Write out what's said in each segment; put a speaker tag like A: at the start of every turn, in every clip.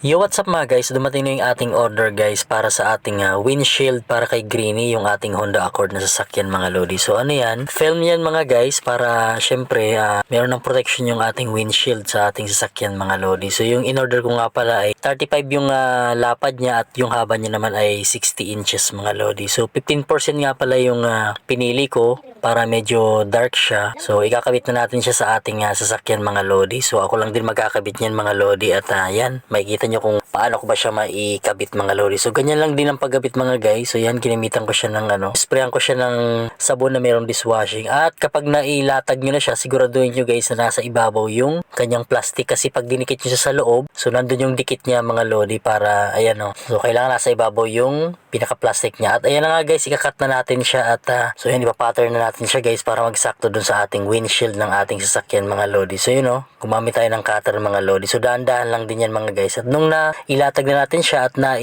A: Yo, what's up mga guys? Dumating na yung ating order guys para sa ating ah, windshield para kay Greenie, yung ating Honda Accord na sasakyan mga lodi. So ano yan? Film yan mga guys para syempre ah, meron ng protection yung ating windshield sa ating sasakyan mga lodi. So yung in-order ko nga pala ay 35 yung ah, lapad niya at yung haba niya naman ay 60 inches mga lodi. So 15% nga pala yung ah, pinili ko para medyo dark siya. So ikakabit na natin siya sa ating ah, sasakyan mga lodi. So ako lang din magkakabit niyan mga lodi at ah, yan, makikita nyo kung paano ko ba siya maikabit mga lodi. So ganyan lang din ang paggabit mga guys. So yan, ginamitan ko siya ng ano, sprayan ko siya ng sabon na mayroong dishwashing. At kapag nailatag nyo na siya, siguraduhin nyo guys na nasa ibabaw yung kanyang plastic kasi pag dinikit nyo siya sa loob, so nandun yung dikit niya mga lodi para ayan o. So kailangan nasa ibabaw yung pinaka-plastic niya. At ayan na nga guys, ikakat na natin siya at ah, so yun, ipapattern na natin siya guys para magsakto dun sa ating windshield ng ating sasakyan mga lodi. So yun o, gumamit tayo ng cutter mga lodi. So dahan-dahan lang din yan mga guys. At nung na ilatag na natin siya at na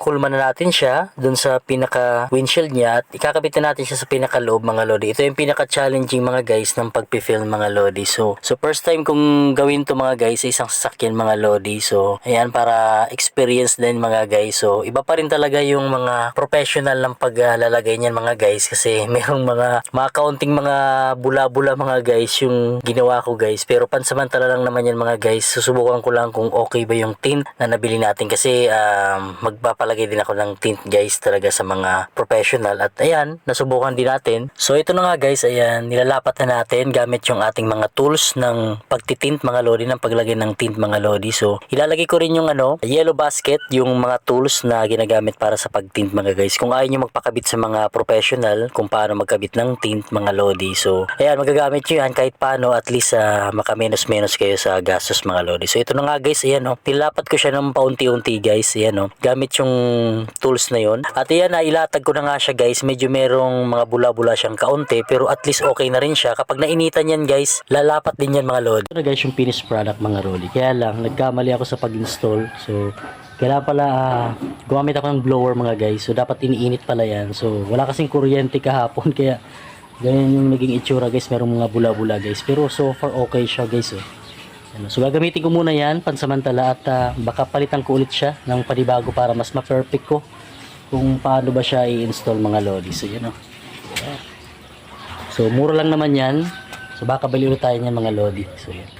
A: i-kulma na natin siya dun sa pinaka windshield niya at ikakabit na natin siya sa pinaka loob mga lodi. Ito yung pinaka challenging mga guys ng pagpi-film mga lodi. So, so first time kong gawin to mga guys sa isang sasakyan mga lodi. So ayan para experience din mga guys. So iba pa rin talaga yung mga professional ng paglalagay niyan mga guys kasi merong mga mga kaunting mga bula-bula mga guys yung ginawa ko guys. Pero pansamantala lang naman yan mga guys. Susubukan ko lang kung okay ba yung tint na nabili natin kasi um, magpapalagay din ako ng tint guys talaga sa mga professional. At ayan, nasubukan din natin. So ito na nga guys, ayan, nilalapat na natin gamit yung ating mga tools ng pagtitint mga lodi, ng paglagay ng tint mga lodi. So ilalagay ko rin yung ano, yellow basket, yung mga tools na ginagamit para sa pagtint mga guys. Kung ayaw nyo magpakabit sa mga professional, kung paano magkabit ng tint mga lodi. So ayan, magagamit nyo yan kahit paano at least uh, makamenos-menos kayo sa gastos mga lodi. So ito na nga guys, ayan o, nilapat ko siya ng paunti-unti guys, ayan o, gamit yung tools na yon At ayan na, ilatag ko na nga siya guys, medyo merong mga bula-bula siyang kaunti pero at least okay na rin siya. Kapag nainitan yan guys, lalapat din yan mga lodi. Ito na guys yung finished product mga lodi. Kaya lang, nagkamali ako sa pag-install. So, kaya pala ah, gumamit ako ng blower mga guys. So dapat iniinit pala yan. So wala kasing kuryente kahapon kaya ganyan yung naging itsura guys. Merong mga bula-bula guys. Pero so far okay siya guys. Oh. Ano, So gagamitin ko muna yan pansamantala at ah, baka palitan ko ulit siya ng panibago para mas ma-perfect ko kung paano ba siya i-install mga lodi. So yun oh. So mura lang naman yan. So baka bali ulit tayo niyan mga lodi. So yan.